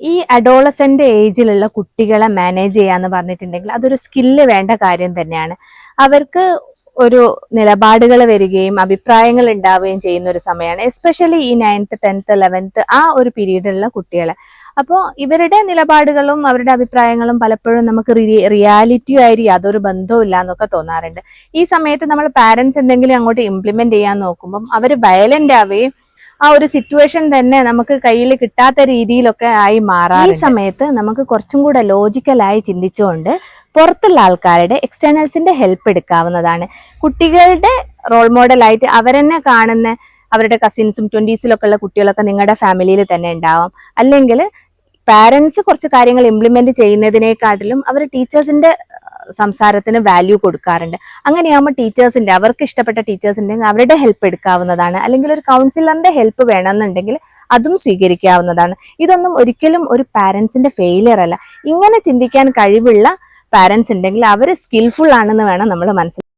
ഈ അഡോളസെന്റ് ഏജിലുള്ള കുട്ടികളെ മാനേജ് ചെയ്യാന്ന് പറഞ്ഞിട്ടുണ്ടെങ്കിൽ അതൊരു സ്കില്ല് വേണ്ട കാര്യം തന്നെയാണ്. അവർക്ക് ഒരു നിലപാടുകൾ വരികയും അഭിപ്രായങ്ങൾ ഉണ്ടാവുകയും ചെയ്യുന്ന ഒരു സമയമാണ്. എസ്പെഷ്യലി ഈ നയൻത്ത് ടെൻത്ത് ലെവൻത്ത് ആ ഒരു പീരീഡിലുള്ള കുട്ടികളെ. അപ്പോൾ ഇവരുടെ നിലപാടുകളും അവരുടെ അഭിപ്രായങ്ങളും പലപ്പോഴും നമുക്ക് റിയാലിറ്റിയുമായിട്ട് യാതൊരു ബന്ധവും ഇല്ല എന്നൊക്കെ തോന്നാറുണ്ട്. ഈ സമയത്ത് നമ്മൾ പാരൻസ് എന്തെങ്കിലും അങ്ങോട്ട് ഇംപ്ലിമെന്റ് ചെയ്യാൻ നോക്കുമ്പം അവർ വയലന്റ് ആവുകയും ആ ഒരു സിറ്റുവേഷൻ തന്നെ നമുക്ക് കയ്യിൽ കിട്ടാത്ത രീതിയിലൊക്കെ ആയി മാറാം ഈ സമയത്ത് നമുക്ക് കുറച്ചും കൂടെ ലോജിക്കലായി ചിന്തിച്ചുകൊണ്ട് പുറത്തുള്ള ആൾക്കാരുടെ എക്സ്റ്റേണൽസിന്റെ ഹെൽപ്പ് എടുക്കാവുന്നതാണ്. കുട്ടികളുടെ റോൾ മോഡലായിട്ട് അവരെന്നെ കാണുന്ന അവരുടെ കസിൻസും ട്വന്റീസിലൊക്കെ ഉള്ള കുട്ടികളൊക്കെ നിങ്ങളുടെ ഫാമിലിയിൽ തന്നെ ഉണ്ടാവാം. അല്ലെങ്കിൽ പാരന്റ്സ് കുറച്ച് കാര്യങ്ങൾ ഇംപ്ലിമെന്റ് ചെയ്യുന്നതിനേക്കാട്ടിലും അവർ ടീച്ചേഴ്സിന്റെ സംസാരത്തിന് വാല്യൂ കൊടുക്കാറുണ്ട്. അങ്ങനെയാകുമ്പോൾ ടീച്ചേഴ്സിന്റെ അവർക്ക് ഇഷ്ടപ്പെട്ട ടീച്ചേഴ്സിന്റെ അവരുടെ ഹെൽപ്പ് എടുക്കാവുന്നതാണ്. അല്ലെങ്കിൽ ഒരു കൗൺസിലറിന്റെ ഹെൽപ്പ് വേണമെന്നുണ്ടെങ്കിൽ അതും സ്വീകരിക്കാവുന്നതാണ്. ഇതൊന്നും ഒരിക്കലും ഒരു പാരൻസിന്റെ ഫെയിലിയർ അല്ല. ഇങ്ങനെ ചിന്തിക്കാൻ കഴിവുള്ള പാരൻസ് ഉണ്ടെങ്കിൽ അവർ സ്കിൽഫുൾ ആണെന്ന് വേണം നമ്മൾ മനസ്സിലാക്കാൻ.